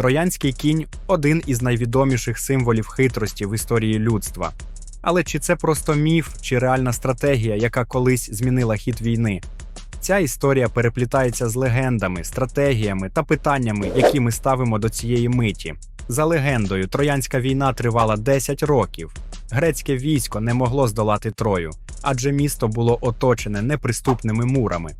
Троянський кінь один із найвідоміших символів хитрості в історії людства. Але чи це просто міф, чи реальна стратегія, яка колись змінила хід війни? Ця історія переплітається з легендами, стратегіями та питаннями, які ми ставимо до цієї миті. За легендою, Троянська війна тривала 10 років. Грецьке військо не могло здолати Трою, адже місто було оточене неприступними мурами.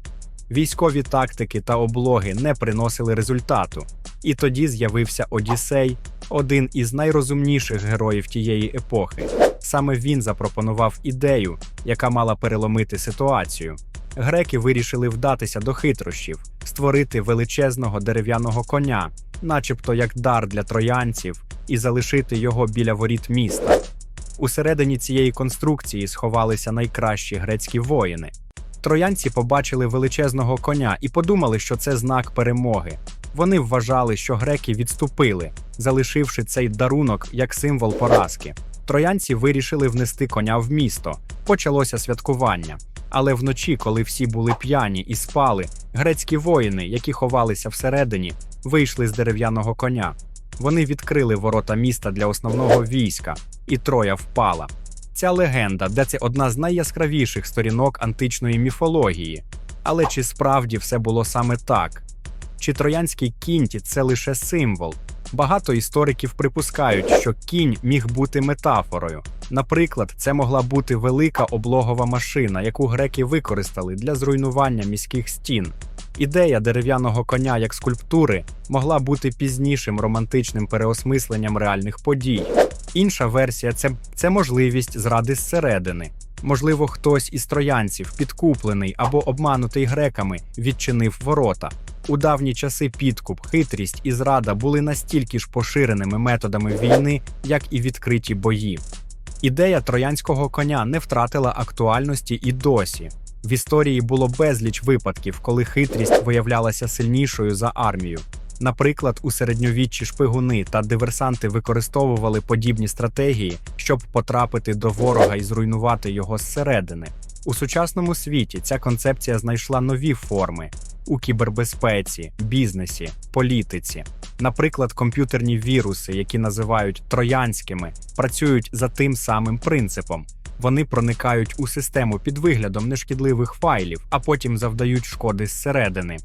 Військові тактики та облоги не приносили результату. І тоді з'явився Одіссей, один із найрозумніших героїв тієї епохи. Саме він запропонував ідею, яка мала переломити ситуацію. Греки вирішили вдатися до хитрощів, створити величезного дерев'яного коня, начебто як дар для троянців, і залишити його біля воріт міста. Усередині цієї конструкції сховалися найкращі грецькі воїни. Троянці побачили величезного коня і подумали, що це знак перемоги. Вони вважали, що греки відступили, залишивши цей дарунок як символ поразки. Троянці вирішили внести коня в місто. Почалося святкування. Але вночі, коли всі були п'яні і спали, грецькі воїни, які ховалися всередині, вийшли з дерев'яного коня. Вони відкрили ворота міста для основного війська, і Троя впала. Ця легенда, де це одна з найяскравіших сторінок античної міфології. Але чи справді все було саме так? Чи троянський кінь це лише символ? Багато істориків припускають, що кінь міг бути метафорою. Наприклад, це могла бути велика облогова машина, яку греки використали для зруйнування міських стін. Ідея дерев'яного коня як скульптури могла бути пізнішим романтичним переосмисленням реальних подій. Інша версія це, це можливість зради зсередини. Можливо, хтось із троянців, підкуплений або обманутий греками, відчинив ворота. У давні часи підкуп, хитрість і зрада були настільки ж поширеними методами війни, як і відкриті бої. Ідея троянського коня не втратила актуальності і досі. В історії було безліч випадків, коли хитрість виявлялася сильнішою за армію. Наприклад, у середньовіччі шпигуни та диверсанти використовували подібні стратегії, щоб потрапити до ворога і зруйнувати його зсередини. У сучасному світі ця концепція знайшла нові форми у кібербезпеці, бізнесі, політиці. Наприклад, комп'ютерні віруси, які називають троянськими, працюють за тим самим принципом. Вони проникають у систему під виглядом нешкідливих файлів, а потім завдають шкоди зсередини.